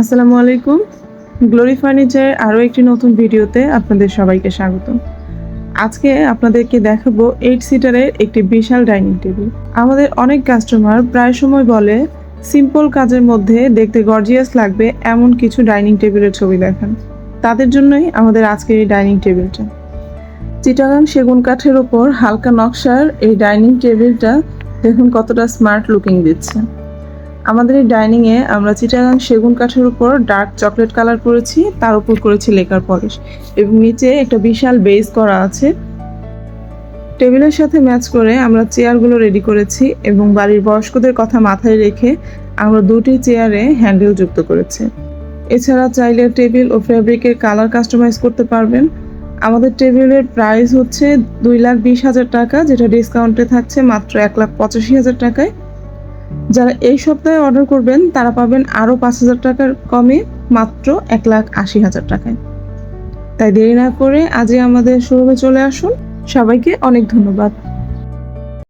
আসসালামু আলাইকুম। Glory furniture আরও একটি নতুন ভিডিওতে আপনাদের সবাইকে স্বাগত আজকে আপনাদেরকে দেখাবো এইট সিটারের একটি বিশাল ডাইনিং টেবিল। আমাদের অনেক কাস্টমার প্রায় সময় বলে, সিম্পল কাজের মধ্যে দেখতে গর্জিয়াস লাগবে এমন কিছু ডাইনিং টেবিলের ছবি দেখান। তাদের জন্যই আমাদের আজকের এই ডাইনিং টেবিলটা। চিটাগাং সেগুন কাঠের ওপর হালকা নকশার এই ডাইনিং টেবিলটা দেখুন কতটা স্মার্ট লুকিং দিচ্ছে। আমাদের এই ডাইনিংয়ে আমরা চিটাগাং সেগুন কাঠের উপর ডার্ক চকলেট কালার করেছি, তার উপর করেছি লেকার পলিশ এবং নিচে একটা বিশাল বেস করা আছে। টেবিলের সাথে ম্যাচ করে আমরা চেয়ারগুলো রেডি করেছি এবং বাড়ির বয়স্কদের কথা মাথায় রেখে আমরা দুটি চেয়ারে হ্যান্ডেল যুক্ত করেছি। এছাড়া চাইলে টেবিল ও ফ্যাব্রিকের কালার কাস্টমাইজ করতে পারবেন। আমাদের টেবিলের প্রাইস হচ্ছে দুই লাখ বিশ হাজার টাকা, যেটা ডিসকাউন্টে থাকছে মাত্র এক লাখ পঁচাশি হাজার টাকায়। যারা এই সপ্তাহে অর্ডার করবেন, তারা পাবেন আরও পাঁচ হাজার টাকার কমে মাত্র এক লাখ আশি হাজার টাকায়। তাই দেরি না করে আজই আমাদের শোরুমে চলে আসুন। সবাইকে অনেক ধন্যবাদ।